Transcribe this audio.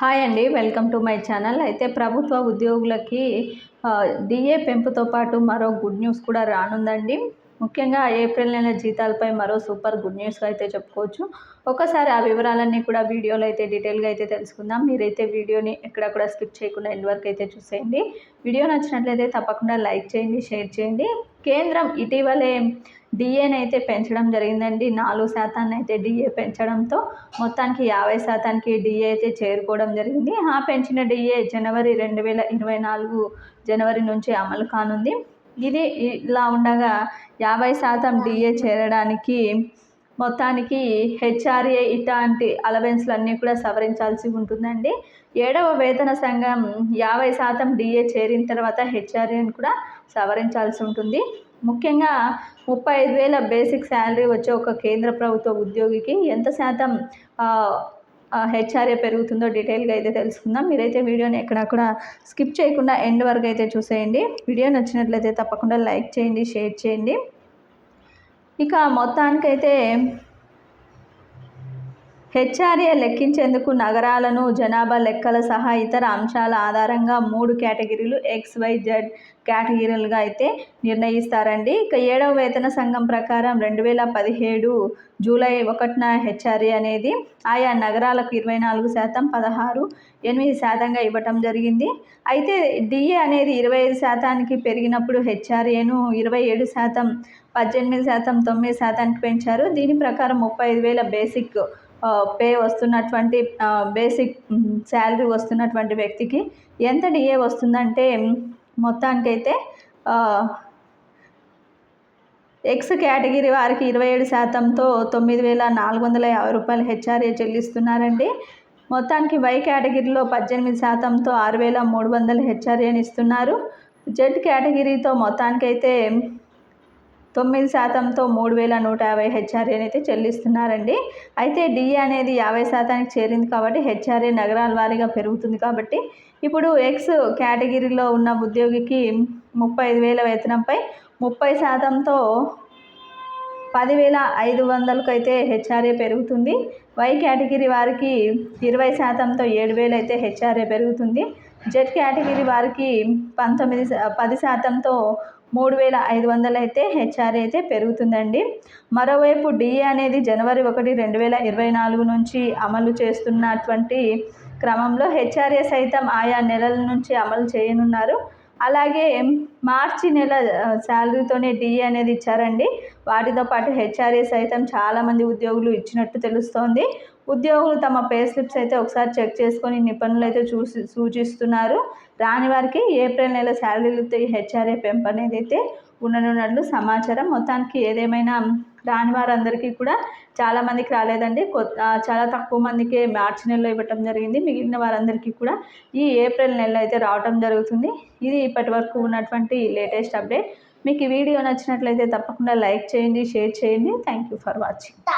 Hi అండి welcome to my channel. అయితే ప్రభుత్వ ఉద్యోగులకి డిఏ పెంపుతో పాటు మరో గుడ్ న్యూస్ కూడా రానుందండి. ముఖ్యంగా ఏప్రిల్ నెల జీతాలపై మరో సూపర్ గుడ్ న్యూస్ అయితే చెప్పుకోవచ్చు. ఒకసారి ఆ వివరాలన్నీ కూడా వీడియోలో అయితే డీటెయిల్గా అయితే తెలుసుకుందాం. మీరైతే వీడియోని ఎక్కడ కూడా స్కిప్ చేయకుండా ఎండ్ వరకు అయితే చూసేయండి. వీడియో నచ్చినట్లయితే తప్పకుండా లైక్ చేయండి షేర్ చేయండి. కేంద్రం ఇటీవలే డిఏని అయితే పెంచడం జరిగిందండి. నాలుగు శాతాన్ని అయితే డిఏ పెంచడంతో మొత్తానికి యాభై శాతానికి డిఏ అయితే చేరుకోవడం జరిగింది. ఆ పెంచిన డిఏ జనవరి రెండు వేల ఇరవై నాలుగు జనవరి నుంచి అమలు కానుంది. ఇది ఇలా ఉండగా యాభై శాతం డిఏ చేరడానికి మొత్తానికి హెచ్ఆర్ఏ ఇట్లాంటి అలవెన్స్లన్నీ కూడా సవరించాల్సి ఉంటుందండి. ఏడవ వేతన సంఘం యాభై శాతం డిఏ చేరిన తర్వాత హెచ్ఆర్ఏని కూడా సవరించాల్సి ఉంటుంది. ముఖ్యంగా ముప్పై ఐదు వేల బేసిక్ శాలరీ వచ్చే ఒక కేంద్ర ప్రభుత్వ ఉద్యోగికి ఎంత శాతం హెచ్ఆర్ఏ పెరుగుతుందో డీటెయిల్గా అయితే తెలుసుకుందాం. మీరైతే వీడియోని ఎక్కడ కూడా స్కిప్ చేయకుండా ఎండ్ వరకు అయితే చూసేయండి. వీడియో నచ్చినట్లయితే తప్పకుండా లైక్ చేయండి షేర్ చేయండి. ఇక మొత్తానికైతే హెచ్ఆర్ఏ లెక్కించేందుకు నగరాలను జనాభా లెక్కల సహా ఇతర అంశాల ఆధారంగా మూడు కేటగిరీలు ఎక్స్ వై జెడ్ కేటగిరీలుగా అయితే నిర్ణయిస్తారండి. ఇక ఏడవ వేతన సంఘం ప్రకారం రెండు వేల పదిహేడు జూలై ఒకటిన హెచ్ఆర్ఏ అనేది ఆయా నగరాలకు ఇరవై నాలుగు శాతం పదహారు ఎనిమిది శాతంగా ఇవ్వటం జరిగింది. అయితే డిఏ అనేది ఇరవై ఐదు శాతానికి పెరిగినప్పుడు హెచ్ఆర్ఏను ఇరవై ఏడు శాతం పద్దెనిమిది శాతం తొమ్మిది శాతానికి పెంచారు. దీని ప్రకారం ముప్పై ఐదు వేల బేసిక్ పే వస్తున్నటువంటి బేసిక్ శాలరీ వస్తున్నటువంటి వ్యక్తికి ఎంత డిఏ వస్తుందంటే మొత్తానికైతే ఎక్స్ కేటగిరీ వారికి ఇరవై ఏడు శాతంతో తొమ్మిది వేల నాలుగు వందల యాభై రూపాయలు హెచ్ఆర్ఏ చెల్లిస్తున్నారండి. మొత్తానికి వై కేటగిరీలో పద్దెనిమిది శాతంతో ఆరు వేల మూడు వందల హెచ్ఆర్ఏని ఇస్తున్నారు. జెడ్ కేటగిరీతో మొత్తానికైతే తొమ్మిది శాతంతో మూడు వేల నూట యాభై హెచ్ఆర్ఏని అయితే చెల్లిస్తున్నారండి. అయితే డిఏ అనేది యాభై శాతానికి చేరింది కాబట్టి హెచ్ఆర్ఏ నగరాల వారీగా పెరుగుతుంది కాబట్టి ఇప్పుడు ఎక్స్ కేటగిరీలో ఉన్న ఉద్యోగికి ముప్పై ఐదు వేల వేతనంపై ముప్పై శాతంతో పదివేల ఐదు వందలకు అయితే హెచ్ఆర్ఏ పెరుగుతుంది. వై కేటగిరీ వారికి ఇరవై శాతంతో ఏడు వేలు అయితే హెచ్ఆర్ఏ పెరుగుతుంది. జెడ్ కేటగిరీ వారికి పంతొమ్మిది పది శాతంతో మూడు వేల ఐదు వందలు అయితే హెచ్ఆర్ఏ అయితే పెరుగుతుందండి. మరోవైపు డిఏ అనేది జనవరి ఒకటి రెండు వేల ఇరవై నాలుగు నుంచి అమలు చేస్తున్నటువంటి క్రమంలో హెచ్ఆర్ఏ సైతం ఆయా నెలల నుంచి అమలు చేయనున్నారు. అలాగే మార్చి నెల శాలరీతోనే డిఏ అనేది ఇచ్చారండి. వాటితో పాటు హెచ్ఆర్ఏ సైతం చాలామంది ఉద్యోగులు ఇచ్చినట్టు తెలుస్తోంది. ఉద్యోగులు తమ పే స్లిప్స్ అయితే ఒకసారి చెక్ చేసుకొని నిపుణులు అయితే చూసి సూచిస్తున్నారు. రాని వారికి ఏప్రిల్ నెల శాలరీలతో హెచ్ఆర్ఏ పెంపు అనేది అయితే ఉండనున్నట్లు సమాచారం. మొత్తానికి ఏదేమైనా రాని వారందరికీ కూడా చాలామందికి రాలేదండి. చాలా తక్కువ మందికి మార్చి నెలలో ఇవ్వటం జరిగింది. మిగిలిన వారందరికీ కూడా ఈ ఏప్రిల్ నెలలో అయితే రావటం జరుగుతుంది. ఇది ఇప్పటి వరకు ఉన్నటువంటి లేటెస్ట్ అప్డేట్. మీకు ఈ వీడియో నచ్చినట్లయితే తప్పకుండా లైక్ చేయండి షేర్ చేయండి. Thank you for watching.